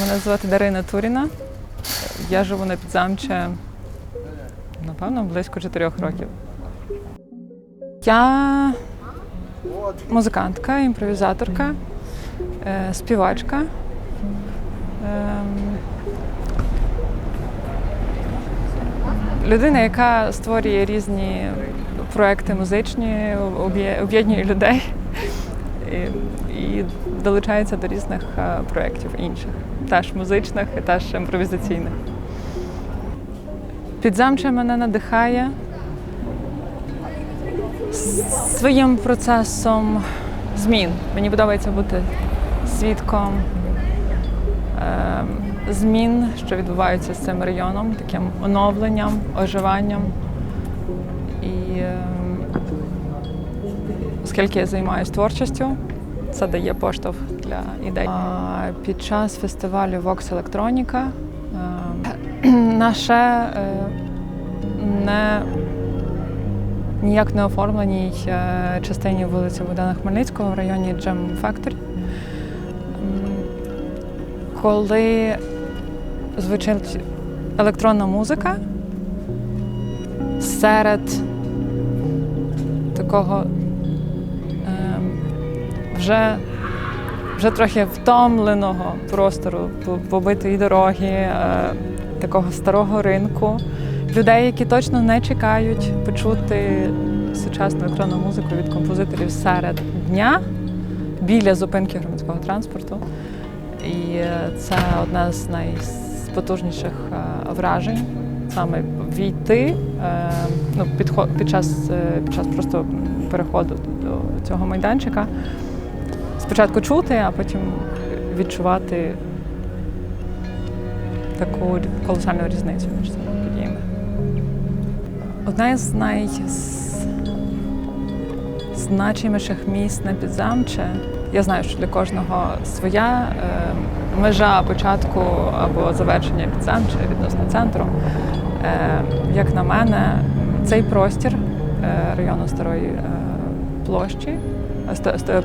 Мене звати Дарина Туріна. Я живу на підзамче, напевно, близько чотирьох років. Я музикантка, імпровізаторка, е, співачка. Ем, Людина, яка створює різні проекти музичні, об'є- об'єднує людей і, долучається до різних е, проєктів інших, теж музичних і теж імпровізаційних. Підзамче мене надихає своїм процесом змін. Мені подобається бути свідком ем, змін, що відбуваються з цим районом, таким оновленням, оживанням. І ем, оскільки я займаюся творчістю, це дає поштовх для ідей. А під час фестивалю Vox Electronica ем, наше е, не ніяк не оформленій е, частині вулиці Богдана Хмельницького в районі Jam Factory. Коли звучить електронна музика серед такого вже, вже трохи втомленого простору, по- побитої дороги, е, такого старого ринку, людей, які точно не чекають почути сучасну електронну музику від композиторів серед дня біля зупинки громадського транспорту. І е, це одне з найпотужніших е, вражень. Саме війти ну, під, час, під час просто переходу до цього майданчика. Спочатку чути, а потім відчувати таку колосальну різницю між цими подіями. Одна з найзначиміших місць на підзамче. Я знаю, що для кожного своя е, межа початку або завершення підзамче відносно центру. Е, як на мене, цей простір е, району старої е, площі,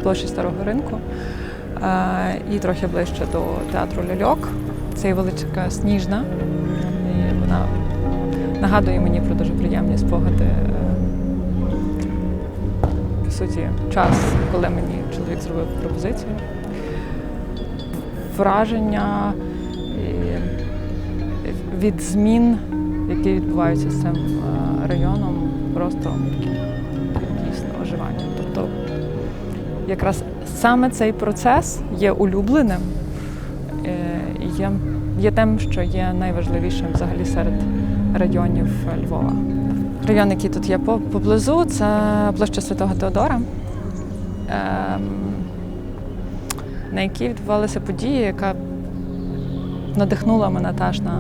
площі старого ринку е, і трохи ближче до театру Ляльок. Це є сніжна, і вона нагадує мені про дуже приємні спогади. е, По суті, час, коли мені чоловік зробив пропозицію. Враження від змін, які відбуваються з цим е, районом, просто дійсно оживання. Тобто, якраз саме цей процес є улюбленим е, і є, є тим, що є найважливішим взагалі серед районів Львова. Район, який тут є поблизу, це площа Святого Теодора, ем, на якій відбувалися події, яка надихнула мене теж на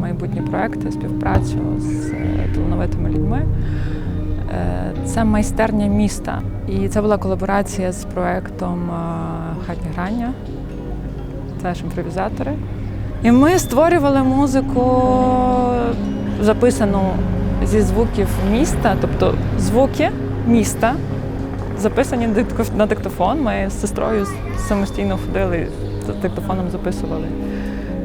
майбутні проекти, співпрацю з е, талановитими людьми. Е, Це майстерня міста. І це була колаборація з проектом е, Хатні грання, теж імпровізатори. І ми створювали музику, записану зі звуків міста, тобто звуки міста, записані на диктофон. Ми з сестрою самостійно ходили, з диктофоном записували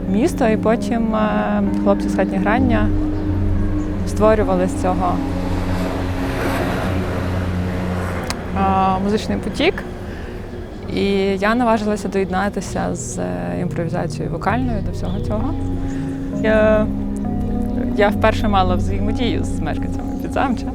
місто, і потім е, хлопці з хатні грання створювали з цього е, музичний потік. І я наважилася доєднатися з е, імпровізацією вокальною до всього цього. Я, я вперше мала взаємодію з мешканцями підзамча.